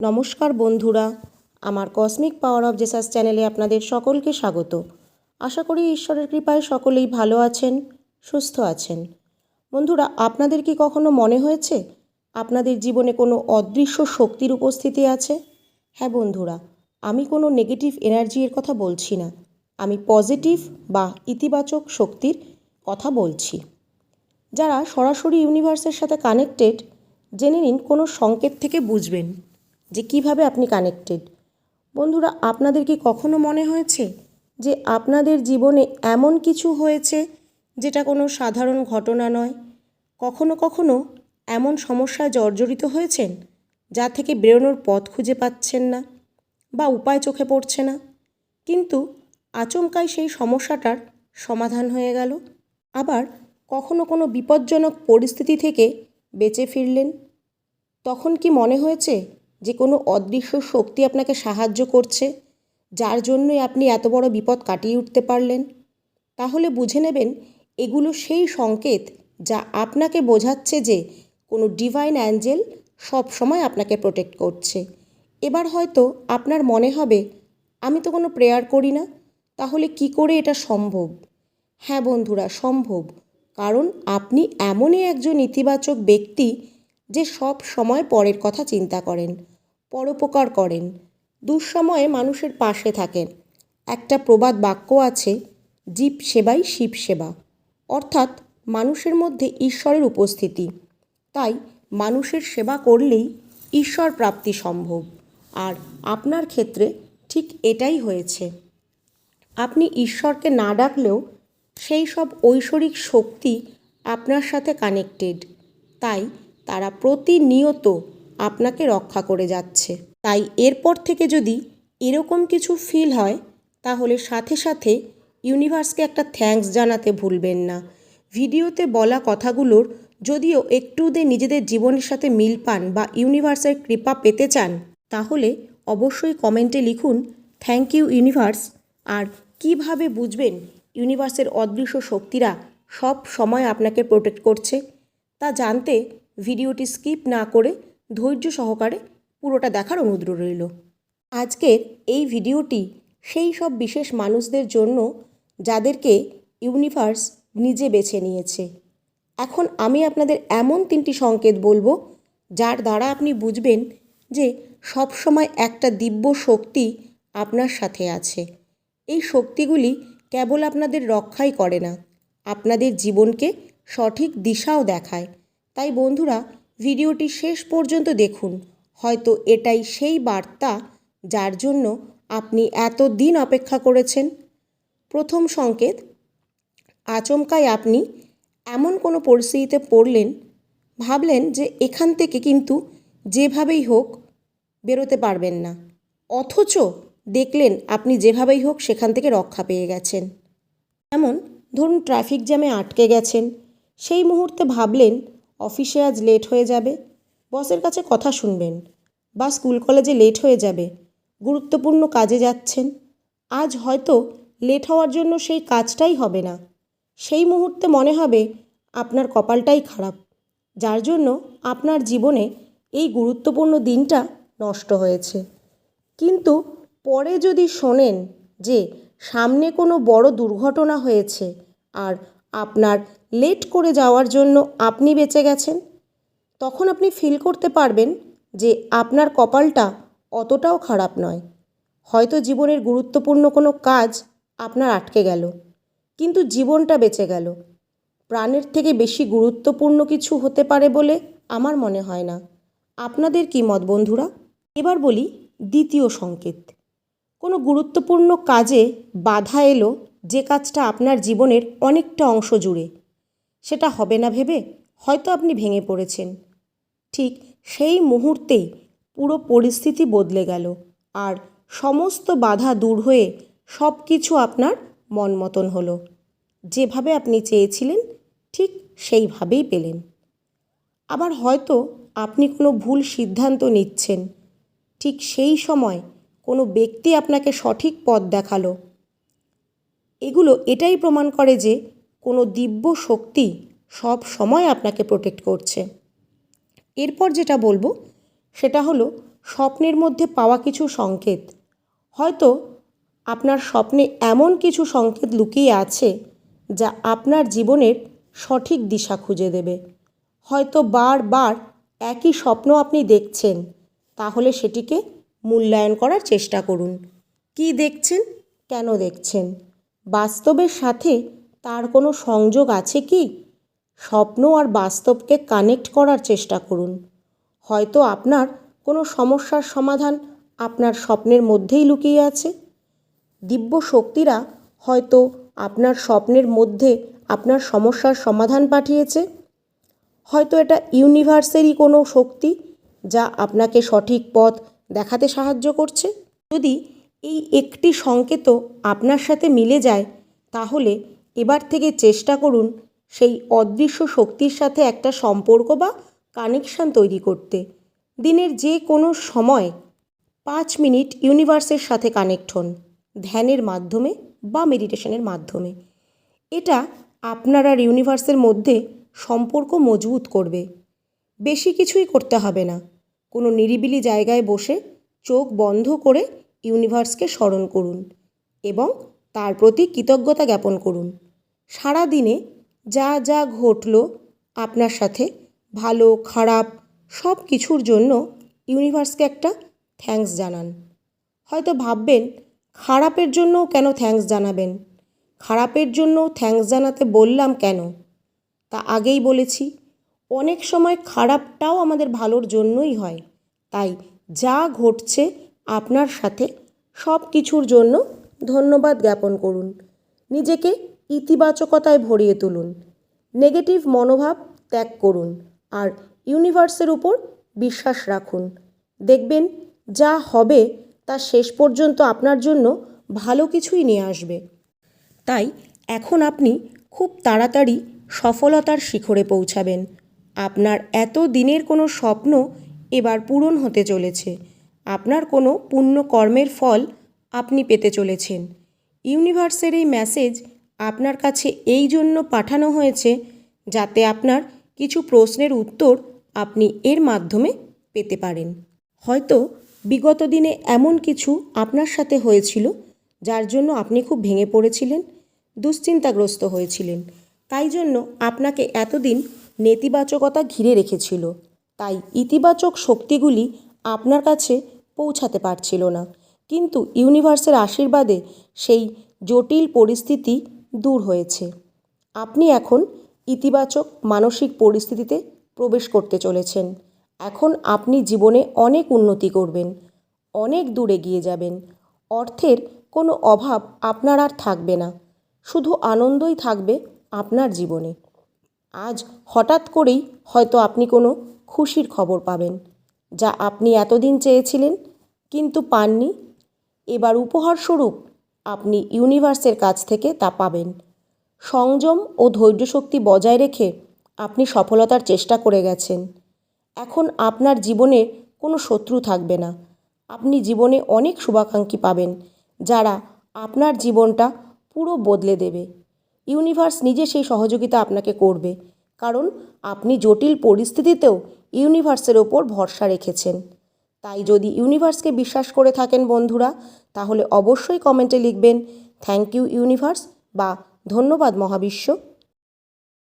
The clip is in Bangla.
নমস্কার বন্ধুরা, আমার কসমিক পাওয়ার অফ জেসাস চ্যানেলে আপনাদের সকলকে স্বাগত। আশা করি ঈশ্বরের কৃপায় সকলেই ভালো আছেন, সুস্থ আছেন। বন্ধুরা, আপনাদের কি কখনো মনে হয়েছে, আপনাদের জীবনে কোনো অদৃশ্য শক্তির উপস্থিতি আছে? হ্যাঁ বন্ধুরা, আমি কোনো নেগেটিভ এনার্জি এর কথা বলছি না। আমি পজিটিভ বা ইতিবাচক শক্তির কথা বলছি। যারা সরাসরি ইউনিভার্সের সাথে কানেক্টেড জেনে নিন কোনো সংকেত থেকে বুঝবেন। যে কীভাবে আপনি কানেক্টেড বন্ধুরা আপনাদের কি কখনো মনে হয়েছে যে আপনাদের জীবনে এমন কিছু হয়েছে যেটা কোনো সাধারণ ঘটনা নয়? কখনো কখনো এমন সমস্যায় জর্জরিত হয়েছেন যা থেকে বেরোনোর পথ খুঁজে পাচ্ছেন না বা উপায় চোখে পড়ছে না? কিন্তু আচমকাই সেই সমস্যাটার সমাধান হয়ে গেল। আবার কখনো কোনো বিপজ্জনক পরিস্থিতি থেকে বেঁচে ফিরলেন? তখন কি মনে হয়েছে যে কোনো অদৃশ্য শক্তি আপনাকে সাহায্য করছে, যার জন্যই আপনি এত বড় বিপদ কাটিয়ে উঠতে পারলেন। তাহলে বুঝে নেবেন, এগুলো সেই সংকেত যা আপনাকে বোঝাচ্ছে যে কোনো ডিভাইন অ্যাঞ্জেল সব সময় আপনাকে প্রোটেক্ট করছে। এবার হয়তো আপনার মনে হবে, আমি তো কোনো প্রেয়ার করি না, তাহলে কি করে এটা সম্ভব? হ্যাঁ বন্ধুরা, সম্ভব। কারণ আপনি এমনই একজন ইতিবাচক ব্যক্তি যে সব সময় পরের কথা চিন্তা করেন, পরোপকার করেন। দুঃসময়ে মানুষের পাশে থাকেন। একটা প্রবাদ বাক্য আছে, জীব সেবাই শিব সেবা। অর্থাৎ মানুষের মধ্যে ঈশ্বরের উপস্থিতি। তাই মানুষের সেবা করলেই ঈশ্বর প্রাপ্তি সম্ভব। আর আপনার ক্ষেত্রে ঠিক এটাই হয়েছে। আপনি ঈশ্বরকে না ডাকলেও সেই সব ঐশ্বরিক শক্তি আপনার সাথে কানেক্টেড তাই তারা প্রতিনিয়ত আপনাকে রক্ষা করে যাচ্ছে। তাই এরপর থেকে যদি এরকম কিছু ফিল হয়, তাহলে সাথে সাথে ইউনিভার্সকে একটা থ্যাঙ্কস জানাতে ভুলবেন না। ভিডিওতে বলা কথাগুলোর যদিও একটুদে নিজেদের জীবনের সাথে মিল পান বা ইউনিভার্সের কৃপা পেতে চান, তাহলে অবশ্যই কমেন্টে লিখুন থ্যাংক ইউ ইউনিভার্স আর কীভাবে বুঝবেন ইউনিভার্সের অদৃশ্য শক্তিরা সব সময় আপনাকে প্রোটেক্ট করছে, তা জানতে ভিডিওটি স্কিপ না করে ধৈর্য সহকারে পুরোটা দেখার অনুরোধ রইল। আজকের এই ভিডিওটি সেই সব বিশেষ মানুষদের জন্য যাদেরকে ইউনিভার্স নিজে বেছে নিয়েছে। এখন আমি আপনাদের এমন তিনটি সংকেত বলব, যার দ্বারা আপনি বুঝবেন যে সব সময় একটা দিব্য শক্তি আপনার সাথে আছে। এই শক্তিগুলি কেবল আপনাদের রক্ষাই করে না, আপনাদের জীবনকে সঠিক দিশাও দেখায়। তাই বন্ধুরা, ভিডিওটি শেষ পর্যন্ত দেখুন। হয়তো এটাই সেই বার্তা যার জন্য আপনি এত দিন অপেক্ষা করেছেন। প্রথম সংকেত আচমকায় আপনি এমন কোনো পরিস্থিতিতে পড়লেন, ভাবলেন যে এখান থেকে কিন্তু যেভাবেই হোক বেরোতে পারবেন না। অথচ দেখলেন আপনি যেভাবেই হোক সেখান থেকে রক্ষা পেয়ে গেছেন। যেমন, ধরুন ট্রাফিক জ্যামে আটকে গেছেন, সেই মুহূর্তে ভাবলেন অফিসে আজ লেট হয়ে যাবে। বসের কাছে কথা শুনবেন। বা স্কুল কলেজে লেট হয়ে যাবে। গুরুত্বপূর্ণ কাজে যাচ্ছেন। আজ হয়তো লেট হওয়ার জন্য সেই কাজটাই হবে না। সেই মুহূর্তে মনে হবে আপনার কপালটাই খারাপ। যার জন্য আপনার জীবনে এই গুরুত্বপূর্ণ দিনটা নষ্ট হয়েছে। কিন্তু পরে যদি শোনেন যে সামনে কোনো বড় দুর্ঘটনা হয়েছে আর আপনার লেট করে যাওয়ার জন্য আপনি বেঁচে গেছেন? তখন আপনি ফিল করতে পারবেন যে আপনার কপালটা অতটাও খারাপ নয়। হয়তো জীবনের গুরুত্বপূর্ণ কোনো কাজ আপনার আটকে গেল, কিন্তু জীবনটা বেঁচে গেল। প্রাণের থেকে বেশি গুরুত্বপূর্ণ কিছু হতে পারে বলে আমার মনে হয় না। আপনাদের কী মত বন্ধুরা? এবার বলি দ্বিতীয় সংকেত। কোনো গুরুত্বপূর্ণ কাজে বাধা এলো যে কাজটা আপনার জীবনের অনেকটা অংশ জুড়ে। সেটা হবে না ভেবে হয়তো আপনি ভেঙে পড়েছেন। ঠিক সেই মুহূর্তেই পুরো পরিস্থিতি বদলে গেল আর সমস্ত বাধা দূর হয়ে সব কিছু আপনার মন মতন হলো। যেভাবে আপনি চেয়েছিলেন, ঠিক সেইভাবেই পেলেন। আবার হয়তো আপনি কোনো ভুল সিদ্ধান্ত নিচ্ছেন। ঠিক সেই সময় কোনো ব্যক্তি আপনাকে সঠিক পথ দেখাল। এগুলো এটাই প্রমাণ করে যে কোনো দিব্য শক্তি সব সময় আপনাকে প্রোটেক্ট করছে। এরপর যেটা বলব, সেটা হলো স্বপ্নের মধ্যে পাওয়া কিছু সংকেত। হয়তো আপনার স্বপ্নে এমন কিছু সংকেত লুকিয়ে আছে যা আপনার জীবনের সঠিক দিশা খুঁজে দেবে। হয়তো বারবার একই স্বপ্ন আপনি দেখছেন, তাহলে সেটিকে মূল্যায়ন করার চেষ্টা করুন। কি দেখছেন? কেন দেখছেন? বাস্তবের সাথে তার কোনো সংযোগ আছে কি? স্বপ্ন আর বাস্তবকে কানেক্ট করার চেষ্টা করুন। হয়তো আপনার কোনো সমস্যার সমাধান আপনার স্বপ্নের মধ্যেই লুকিয়ে আছে। দিব্য শক্তিরা হয়তো আপনার স্বপ্নের মধ্যে আপনার সমস্যার সমাধান পাঠিয়েছে। হয়তো এটা ইউনিভার্সেরই কোনো শক্তি যা আপনাকে সঠিক পথ দেখাতে সাহায্য করছে। যদি এই একটি সংকেতও আপনার সাথে মিলে যায়, তাহলে এবার থেকে চেষ্টা করুন সেই অদৃশ্য শক্তির সাথে একটা সম্পর্ক বা কানেকশান তৈরি করতে। দিনের যে কোনো সময় পাঁচ মিনিট ইউনিভার্সের সাথে কানেক্ট হন, ধ্যানের মাধ্যমে বা মেডিটেশনের মাধ্যমে। এটা আপনার আর ইউনিভার্সের মধ্যে সম্পর্ক মজবুত করবে। বেশি কিছুই করতে হবে না। কোনো নিরিবিলি জায়গায় বসে চোখ বন্ধ করে ইউনিভার্সকে স্মরণ করুন এবং তার প্রতি কৃতজ্ঞতা জ্ঞাপন করুন। সারা দিনে যা যা ঘটলো আপনার সাথে, ভালো, খারাপ, সব কিছুর জন্য ইউনিভার্সকে একটা থ্যাঙ্কস জানান। হয়তো ভাববেন, খারাপের জন্যও কেন থ্যাঙ্কস জানাবেন? খারাপের জন্য থ্যাঙ্কস জানাতে বললাম কেন? তা আগেই বলেছি, অনেক সময় খারাপটাও আমাদের ভালোর জন্যই হয়। তাই যা ঘটছে আপনার সাথে সব কিছুর জন্য ধন্যবাদ জ্ঞাপন করুন। নিজেকে ইতিবাচকতায় ভরিয়ে তুলুন। নেগেটিভ মনোভাব ত্যাগ করুন আর ইউনিভার্সের উপর বিশ্বাস রাখুন। দেখবেন যা হবে তা শেষ পর্যন্ত আপনার জন্য ভালো কিছুই নিয়ে আসবে। তাই এখন আপনি খুব তাড়াতাড়ি সফলতার শিখরে পৌঁছাবেন। আপনার এত দিনের কোনো স্বপ্ন এবার পূরণ হতে চলেছে। আপনার কোনো পুণ্য কর্মের ফল আপনি পেতে চলেছেন। ইউনিভার্সের এই মেসেজ আপনার কাছে এই জন্য পাঠানো হয়েছে যাতে আপনার কিছু প্রশ্নের উত্তর আপনি এর মাধ্যমে পেতে পারেন। হয়তো বিগত দিনে এমন কিছু আপনার সাথে হয়েছিল যার জন্য আপনি খুব ভেঙে পড়েছিলেন, দুশ্চিন্তাগ্রস্ত হয়েছিলেন। তাই জন্য আপনাকে এতদিন নেতিবাচকতা ঘিরে রেখেছিল। তাই ইতিবাচক শক্তিগুলি আপনার কাছে পৌঁছাতে পারছিল না। কিন্তু ইউনিভার্সের আশীর্বাদে সেই জটিল পরিস্থিতি দূর হয়েছে। আপনি এখন ইতিবাচক মানসিক পরিস্থিতিতে প্রবেশ করতে চলেছেন। এখন আপনি জীবনে অনেক উন্নতি করবেন, অনেক দূরে গিয়ে যাবেন। অর্থের কোনো অভাব আপনার আর থাকবে না, শুধু আনন্দই থাকবে আপনার জীবনে। আজ হঠাৎ করেই হয়তো আপনি কোনো খুশির খবর পাবেন, যা আপনি এতদিন চেয়েছিলেন কিন্তু পাননি। এবার উপহারস্বরূপ আপনি ইউনিভার্সের কাছ থেকে তা পাবেন। সংযম ও ধৈর্যশক্তি বজায় রেখে আপনি সফলতার চেষ্টা করে গেছেন। এখন আপনার জীবনের কোনো শত্রু থাকবে না। আপনি জীবনে অনেক শুভাকাঙ্ক্ষী পাবেন, যারা আপনার জীবনটা পুরো বদলে দেবে। ইউনিভার্স নিজে সেই সহযোগিতা আপনাকে করবে, কারণ আপনি জটিল পরিস্থিতিতেও ইউনিভার্সের ওপর ভরসা রেখেছেন। তাই যদি ইউনিভার্সকে বিশ্বাস করে থাকেন বন্ধুরা, তাহলে অবশ্যই কমেন্টে লিখবেন, থ্যাংক ইউ ইউনিভার্স বা ধন্যবাদ মহাবিশ্ব